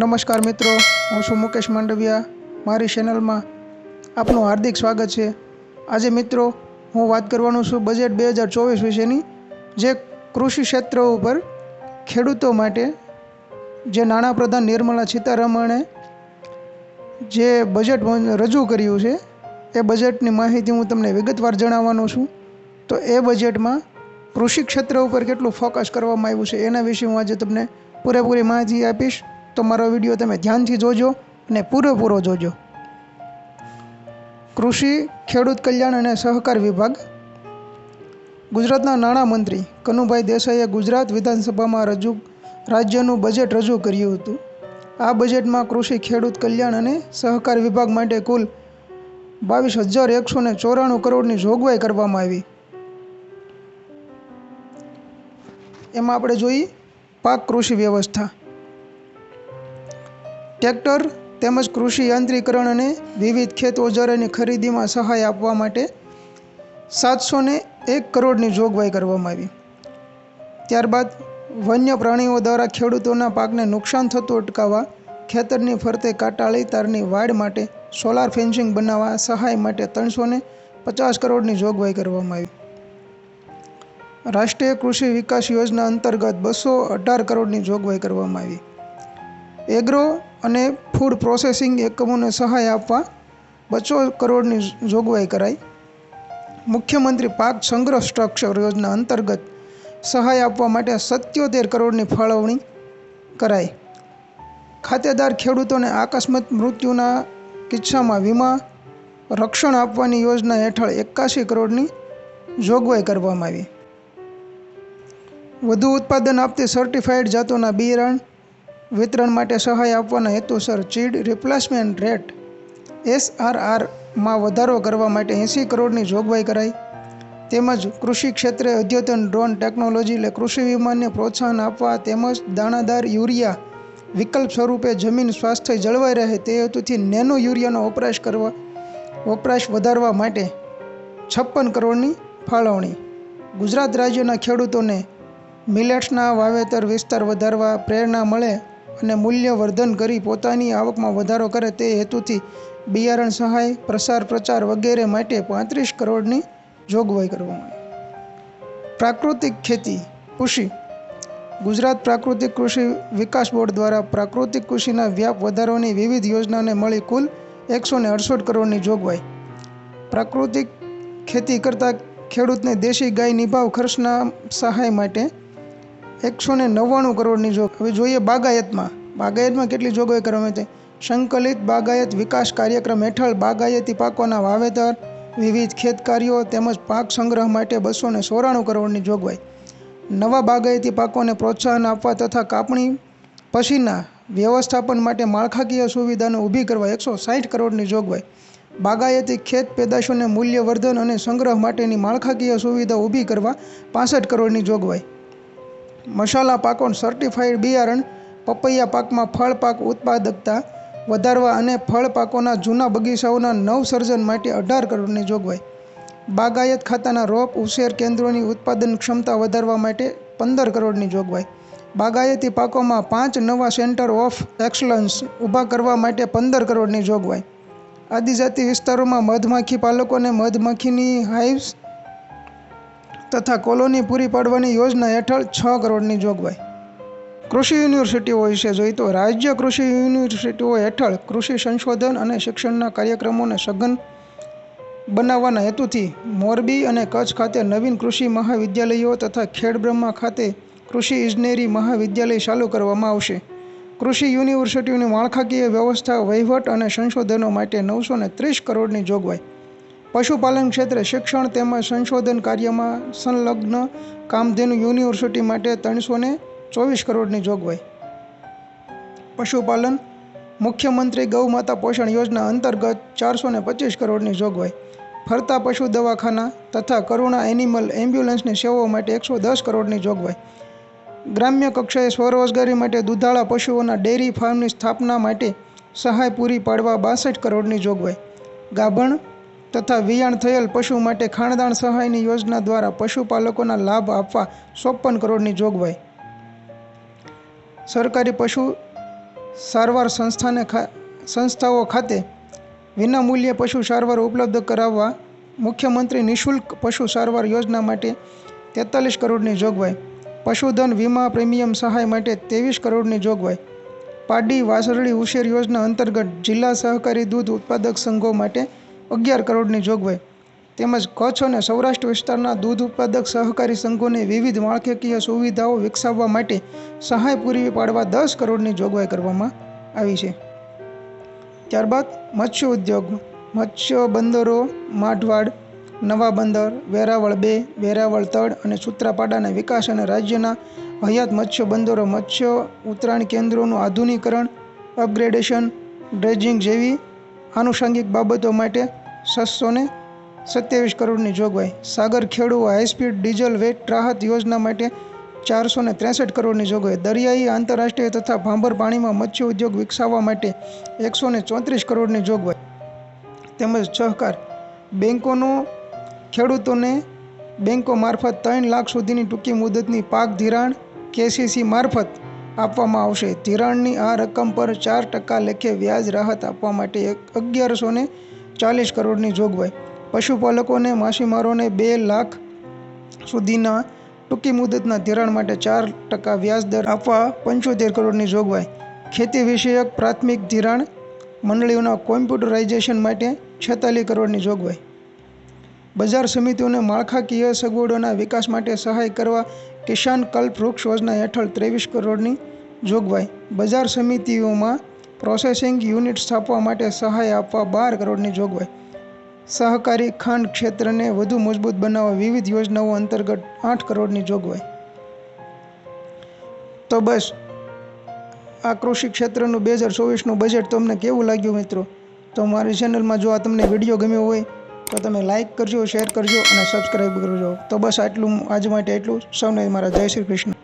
નમસ્કાર મિત્રો, હું છું મુકેશ માંડવિયા, મારી ચેનલમાં આપનું હાર્દિક સ્વાગત છે. આજે મિત્રો, હું વાત કરવાનું છું બજેટ બે હજાર ચોવીસ વિશેની, જે કૃષિ ક્ષેત્ર ઉપર ખેડૂતો માટે જે નાણાપ્રધાન નિર્મલા સીતારમણે જે બજેટ રજૂ કર્યું છે, એ બજેટની માહિતી હું તમને વિગતવાર જણાવવાનો છું. તો એ બજેટમાં કૃષિ ક્ષેત્ર ઉપર કેટલું ફોકસ કરવામાં આવ્યું છે, એના વિશે હું આજે તમને પૂરેપૂરી માહિતી આપીશ. તો મારો વીડિયો તમે ધ્યાનથી જોજો અને પૂરેપૂરો જોજો. કૃષિ, ખેડૂત કલ્યાણ અને સહકાર વિભાગ. ગુજરાતના નાણામંત્રી કનુભાઈ દેસાઈએ ગુજરાત વિધાનસભામાં રજૂ, રાજ્યનું બજેટ રજૂ કર્યું હતું. આ બજેટમાં કૃષિ, ખેડૂત કલ્યાણ અને સહકાર વિભાગ માટે કુલ બાવીસ હજાર એકસો ને ચોરાણું કરોડની જોગવાઈ કરવામાં આવી. એમાં આપણે જોઈએ પાક કૃષિ વ્યવસ્થા. ટ્રેક્ટર તેમજ કૃષિ યાંત્રીકરણ અને વિવિધ ખેત ઓજારોની ખરીદીમાં સહાય આપવા માટે સાતસો ને એક કરોડની જોગવાઈ કરવામાં આવી. ત્યારબાદ વન્ય પ્રાણીઓ દ્વારા ખેડૂતોના પાકને નુકસાન થતું અટકાવવા ખેતરની ફરતે કાટાળી તારની વાડ માટે સોલાર ફેન્સિંગ બનાવવા સહાય માટે ત્રણસો ને પચાસ કરોડની જોગવાઈ કરવામાં આવી. રાષ્ટ્રીય કૃષિ વિકાસ યોજના અંતર્ગત બસો અઢાર કરોડની જોગવાઈ કરવામાં આવી. એગ્રો અને ફૂડ પ્રોસેસિંગ એકમોને સહાય આપવા બસો કરોડની જોગવાઈ કરાઈ. મુખ્યમંત્રી પાક સંગ્રહ સ્ટ્રક્ચર યોજના અંતર્ગત સહાય આપવા માટે સત્યોતેર કરોડની ફાળવણી કરાઈ. ખાતેદાર ખેડૂતોને આકસ્મિક મૃત્યુના કિસ્સામાં વીમા, રક્ષણ આપવાની યોજના હેઠળ એકાશી કરોડની જોગવાઈ કરવામાં આવી. વધુ ઉત્પાદન આપતી સર્ટિફાઈડ જાતોના બિયારણ વિતરણ માટે સહાય આપવાના હેતુસર ચીડ રિપ્લેસમેન્ટ રેટ એસઆરઆરમાં વધારો કરવા માટે એંસી કરોડની જોગવાઈ કરાઈ. તેમજ કૃષિ ક્ષેત્રે અદ્યતન ડ્રોન ટેકનોલોજી એટલે કૃષિ વિમાનને પ્રોત્સાહન આપવા તેમજ દાણાદાર યુરિયા વિકલ્પ સ્વરૂપે જમીન સ્વાસ્થ્ય જળવાઈ રહે તે હેતુથી નેનો યુરિયાનો વપરાશ કરવા, વપરાશ વધારવા માટે છપ્પન કરોડની ફાળવણી. ગુજરાત રાજ્યના ખેડૂતોને, મિલેટ્સના વાવેતર વિસ્તાર વધારવા પ્રેરણા મળે અને મૂલ્ય વર્ધન કરી પોતાની આવકમાં વધારો કરે તે હેતુથી બિયારણ સહાય, પ્રસાર પ્રચાર વગેરે માટે પાંત્રીસ કરોડની જોગવાઈ કરવામાં આવી. પ્રાકૃતિક ખેતી, કૃષિ. ગુજરાત પ્રાકૃતિક કૃષિ વિકાસ બોર્ડ દ્વારા પ્રાકૃતિક કૃષિના વ્યાપ વધારવાની વિવિધ યોજનાને મળી કુલ એકસો ને અડસઠ કરોડની જોગવાઈ. પ્રાકૃતિક ખેતી કરતાં ખેડૂતને દેશી ગાય નિભાવ ખર્ચના સહાય માટે એકસો ને નવ્વાણું કરોડની જોગ. હવે જોઈએ બાગાયતમાં. બાગાયતમાં કેટલી જોગવાઈ કરવામાં આવી સંકલિત બાગાયત વિકાસ કાર્યક્રમ હેઠળ બાગાયતી પાકોના વાવેતર, વિવિધ ખેત તેમજ પાક સંગ્રહ માટે બસો ને સોરાણું કરોડની જોગવાઈ. નવા બાગાયતી પાકોને પ્રોત્સાહન આપવા તથા કાપણી પછીના વ્યવસ્થાપન માટે માળખાકીય સુવિધાને ઊભી કરવા એકસો સાઠ કરોડની જોગવાઈ. બાગાયતી ખેત પેદાશોને મૂલ્યવર્ધન અને સંગ્રહ માટેની માળખાકીય સુવિધા ઊભી કરવા પાસઠ કરોડની જોગવાઈ. મસાલા પાકો સર્ટિફાઈડ બિયારણ, પપૈયા પાકમાં ફળ પાક ઉત્પાદકતા વધારવા અને ફળ પાકોના જૂના બગીચાઓના નવસર્જન માટે અઢાર કરોડની જોગવાઈ. બાગાયત ખાતાના રોપ ઉછેર કેન્દ્રોની ઉત્પાદન ક્ષમતા વધારવા માટે પંદર કરોડની જોગવાઈ. બાગાયતી પાકોમાં પાંચ નવા સેન્ટર ઓફ એક્સલન્સ ઊભા કરવા માટે પંદર કરોડની જોગવાઈ. આદિજાતિ વિસ્તારોમાં મધમાખી પાલકોને મધમાખીની હાઇવ્સ તથા કોલોની પૂરી પાડવાની યોજના હેઠળ છ કરોડની જોગવાઈ. કૃષિ યુનિવર્સિટીઓ વિશે જોઈએ તો રાજ્ય કૃષિ યુનિવર્સિટીઓ હેઠળ કૃષિ સંશોધન અને શિક્ષણના કાર્યક્રમોને સઘન બનાવવાના હેતુથી મોરબી અને કચ્છ ખાતે નવીન કૃષિ મહાવિદ્યાલયો તથા ખેડબ્રહ્મા ખાતે કૃષિ ઇજનેરી મહાવિદ્યાલય ચાલુ કરવામાં આવશે. કૃષિ યુનિવર્સિટીઓની માળખાકીય વ્યવસ્થા, વહીવટ અને સંશોધનો માટે નવસો ને ત્રીસ કરોડની જોગવાઈ. પશુપાલન ક્ષેત્રે શિક્ષણ તેમજ સંશોધન કાર્યમાં સંલગ્ન કામધેનુ યુનિવર્સિટી માટે ત્રણસો ને ચોવીસ કરોડની જોગવાઈ. પશુપાલન મુખ્યમંત્રી ગૌમાતા પોષણ યોજના અંતર્ગત ચારસો ને પચીસ કરોડની જોગવાઈ. ફરતા પશુ દવાખાના તથા કરુણા એનિમલ એમ્બ્યુલન્સની સેવાઓ માટે એકસો દસ કરોડની જોગવાઈ. ગ્રામ્ય કક્ષાએ સ્વરોજગારી માટે દુધાળા પશુઓના ડેરી ફાર્મની સ્થાપના માટે સહાય પૂરી પાડવા બાસઠ કરોડની જોગવાઈ. ગાભણ તથા વિયાણ થયેલ પશુ માટે ખાણદાણ સહાયની યોજના દ્વારા પશુપાલકોના લાભ આપવા ચોપન કરોડની જોગવાઈ. સરકારી પશુ સારવાર સંસ્થાને સંસ્થાઓ ખાતે વિનામૂલ્યે પશુ સારવાર ઉપલબ્ધ કરાવવા મુખ્યમંત્રી નિઃશુલ્ક પશુ સારવાર યોજના માટે તેતાલીસ કરોડની જોગવાઈ. પશુધન વીમા પ્રીમિયમ સહાય માટે ત્રેવીસ કરોડની જોગવાઈ. પાડી વાસરડી ઉછેર યોજના અંતર્ગત જિલ્લા સહકારી દૂધ ઉત્પાદક સંઘો માટે અગિયાર કરોડની જોગવાઈ. તેમજ કચ્છ અને સૌરાષ્ટ્ર વિસ્તારના દૂધ ઉત્પાદક સહકારી સંઘોને વિવિધ માળખાકીય સુવિધાઓ વિકસાવવા માટે સહાય પૂરી પાડવા દસ કરોડની જોગવાઈ કરવામાં આવી છે. ત્યારબાદ મત્સ્ય ઉદ્યોગ, મત્સ્ય બંદરો, માઢવાડ, નવા બંદર, વેરાવળ બે, વેરાવળ તળ અને સૂત્રાપાડાના વિકાસ અને રાજ્યના હયાત મત્સ્ય બંદરો, મત્સ્ય ઉતરાણ કેન્દ્રોનું આધુનિકરણ, અપગ્રેડેશન, ડ્રેજિંગ જેવી આનુષંગિક બાબતો માટે છસો ને સત્યાવીસ કરોડની જોગવાઈ. સાગર ખેડુ હાઈસ્પીડ ડીઝલ વેટ રાહત યોજના માટે ચારસો ને ત્રેસઠ કરોડની જોગવાઈ. દરિયાઈ આંતરરાષ્ટ્રીય તથા ભાંભર પાણીમાં મત્સ્ય ઉદ્યોગ વિકસાવવા માટે એકસો ને ચોત્રીસ કરોડની જોગવાઈ. તેમજ સહકાર બેન્કોનો ખેડૂતોને બેન્કો મારફત ત્રણ લાખ સુધીની ટૂંકી મુદતની પાક ધિરાણ કેસીસી મારફત આપવામાં આવશે. ધિરાણની આ રકમ પર ચાર ટકા લેખે વ્યાજ રાહત આપવા માટે અગિયારસો ને ચાલીસ કરોડની જોગવાઈ પશુપાલકોને માછીમારોને બે લાખ સુધીના ટૂંકી મુદતના ધિરાણ માટે ચાર ટકા વ્યાજ દર આપવા પંચોતેર કરોડની જોગવાઈ ખેતી વિષયક પ્રાથમિક ધિરાણ મંડળીઓના કોમ્પ્યુટરાઇઝેશન માટે છેતાલીસ કરોડની જોગવાઈ બજાર સમિતિઓને માળખાકીય સગવડોના વિકાસ માટે સહાય કરવા કિસાન કલ્પ વૃક્ષ યોજના હેઠળ ત્રેવીસ કરોડની જોગવાઈ બજાર સમિતિઓમાં પ્રોસેસિંગ યુનિટ સ્થાપવા માટે સહાય આપવા બાર કરોડની જોગવાઈ. સહકારી ખાંડ ક્ષેત્રને વધુ મજબૂત બનાવવા વિવિધ યોજનાઓ અંતર્ગત આઠ કરોડની જોગવાઈ. તો બસ, આ કૃષિ ક્ષેત્રનું બે હજાર ચોવીસનું બજેટ તમને કેવું લાગ્યું મિત્રો? તો મારી ચેનલમાં જો આ તમને વીડિયો ગમ્યો હોય, તો તમે લાઇક કરજો શેર કરજો અને સબસ્ક્રાઈબ કરજો. તો બસ આટલું, આજ માટે એટલું સૌને મારા જય શ્રી કૃષ્ણ.